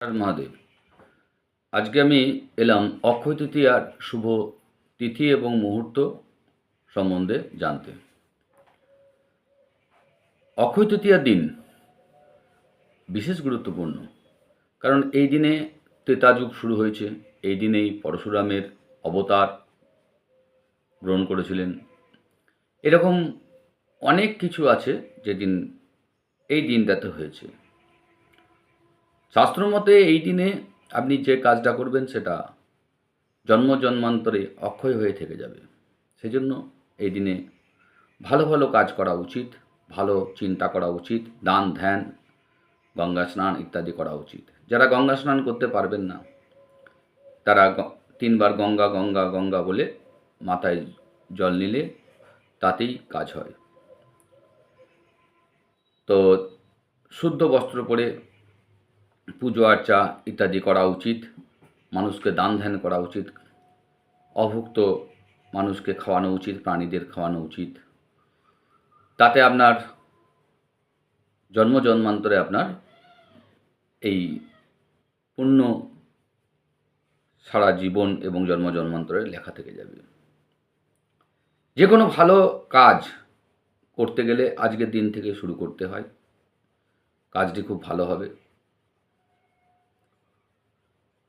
মহাদেব। আজকে আমি এলাম অক্ষয় তৃতীয়ার শুভ তিথি এবং মুহূর্ত সম্বন্ধে জানতে। অক্ষয় তৃতীয়ার দিন বিশেষ গুরুত্বপূর্ণ, কারণ এই দিনে ত্রেতা যুগ শুরু হয়েছে, এই দিনেই পরশুরামের অবতার গ্রহণ করেছিলেন। এরকম অনেক কিছু আছে যেদিন এই দিনটাতে হয়েছে। শাস্ত্র মতে এই দিনে আপনি যে কাজটা করবেন সেটা জন্ম জন্মান্তরে অক্ষয় হয়ে থেকে যাবে। সেজন্য এই দিনে ভালো ভালো কাজ করা উচিত, ভালো চিন্তা করা উচিত, দান, ধ্যান, গঙ্গা স্নান ইত্যাদি করা উচিত। যারা গঙ্গা স্নান করতে পারবেন না, তারা তিনবার গঙ্গা গঙ্গা গঙ্গা বলে মাথায় জল নিলে তাতেই কাজ হয়। তো শুদ্ধ বস্ত্র পরে পুজো আর্চা ইত্যাদি করা উচিত, মানুষকে দান ধ্যান করা উচিত, অভুক্ত মানুষকে খাওয়ানো উচিত, প্রাণীদের খাওয়ানো উচিত। তাতে আপনার জন্ম জন্মান্তরে আপনার এই পুণ্য সারা জীবন এবং জন্ম জন্মান্তরে লেখা থেকে যাবে। যে কোনো ভালো কাজ করতে গেলে আজকের দিন থেকে শুরু করতে হয়। কাজটি খুব ভালো হবে।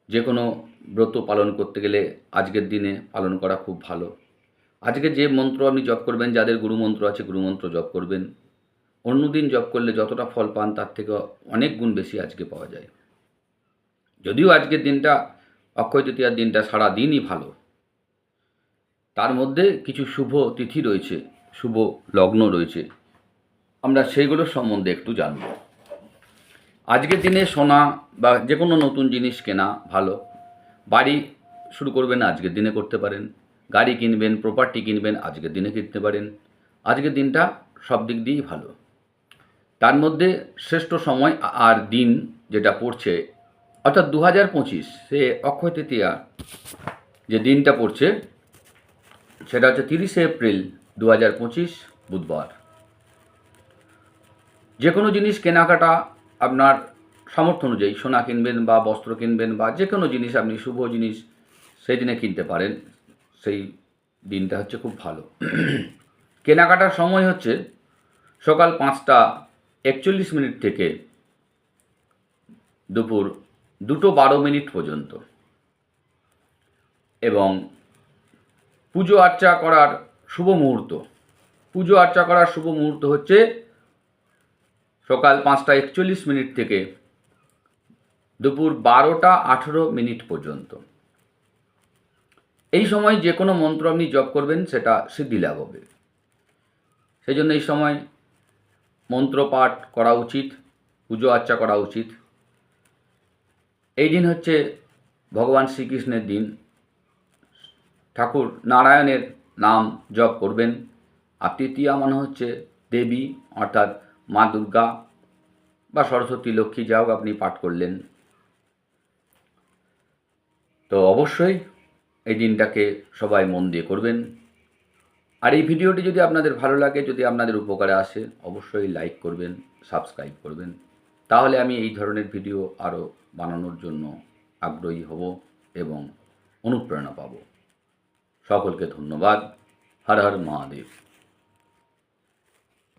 যে কোনো ব্রত পালন করতে গেলে আজকের দিনে পালন করা খুব ভালো। আজকে যে মন্ত্র আপনি জপ করবেন, যাদের গুরুমন্ত্র আছে, গুরুমন্ত্র জপ করবেন। অন্য দিন জপ করলে যতটা ফল পান, তার থেকে অনেক গুণ বেশি আজকে পাওয়া যায়। যদিও আজকের দিনটা, অক্ষয় তৃতীয়ার দিনটা সারা দিনই ভালো। তার মধ্যে কিছু শুভ তিথি রয়েছে, শুভ লগ্ন রয়েছে। আমরা সেইগুলোর সম্বন্ধে একটু জানব। আজকের দিনে সোনা বা যে কোনো নতুন জিনিস কেনা ভালো। বাড়ি শুরু করবেন, আজকের দিনে করতে পারেন। গাড়ি কিনবেন প্রপার্টি কিনবেন, আজকের দিনে কিনতে পারেন। আজকের দিনটা সব দিক দিয়েই ভালো। তার মধ্যে শ্রেষ্ঠ সময় আর দিন যেটা পড়ছে, অর্থাৎ দু হাজার পঁচিশ, সে অক্ষয় তৃতীয়া যে দিনটা পড়ছে, সেটা হচ্ছে তিরিশে এপ্রিল দু হাজার পঁচিশ, বুধবার। যে কোনো জিনিস কেনাকাটা আপনার সামর্থ্য অনুযায়ী সোনা কিনবেন বা বস্ত্র কিনবেন বা যে কোনো জিনিস আপনি শুভ জিনিস সেই দিনে কিনতে পারেন, সেই দিনটা হচ্ছে খুব ভালো। কেনাকাটার সময় হচ্ছে সকাল পাঁচটা একচল্লিশ মিনিট থেকে দুপুর দুটো বারো মিনিট পর্যন্ত। এবং পুজো আর্চা করার শুভ মুহূর্ত, পুজো আর্চা করার শুভ মুহূর্ত হচ্ছে সকাল পাঁচটা একচল্লিশ মিনিট থেকে দুপুর বারোটা আঠেরো মিনিট পর্যন্ত। এই সময় যে কোনো মন্ত্র আপনি জপ করবেন, সেটা সিদ্ধি লাভ হবে। সেই জন্য এই সময় মন্ত্র পাঠ করা উচিত, পুজো আর্চা করা উচিত। এই দিন হচ্ছে ভগবান শ্রীকৃষ্ণের দিন। ঠাকুর নারায়ণের নাম জপ করবেন। আর তৃতীয়া মানে হচ্ছে দেবী, অর্থাৎ মা দুর্গা বা সরস্বতী লক্ষ্মী যাও আপনি পাঠ করলেন। তো অবশ্যই এই দিনটাকে সবাই মন দিয়ে করবেন। আর এই ভিডিওটি যদি আপনাদের ভালো লাগে, যদি আপনাদের উপকারে আসে, অবশ্যই লাইক করবেন, সাবস্ক্রাইব করবেন। তাহলে আমি এই ধরনের ভিডিও আরও বানানোর জন্য আগ্রহী হব এবং অনুপ্রেরণা পাব। সকলকে ধন্যবাদ। হর হর মহাদেব।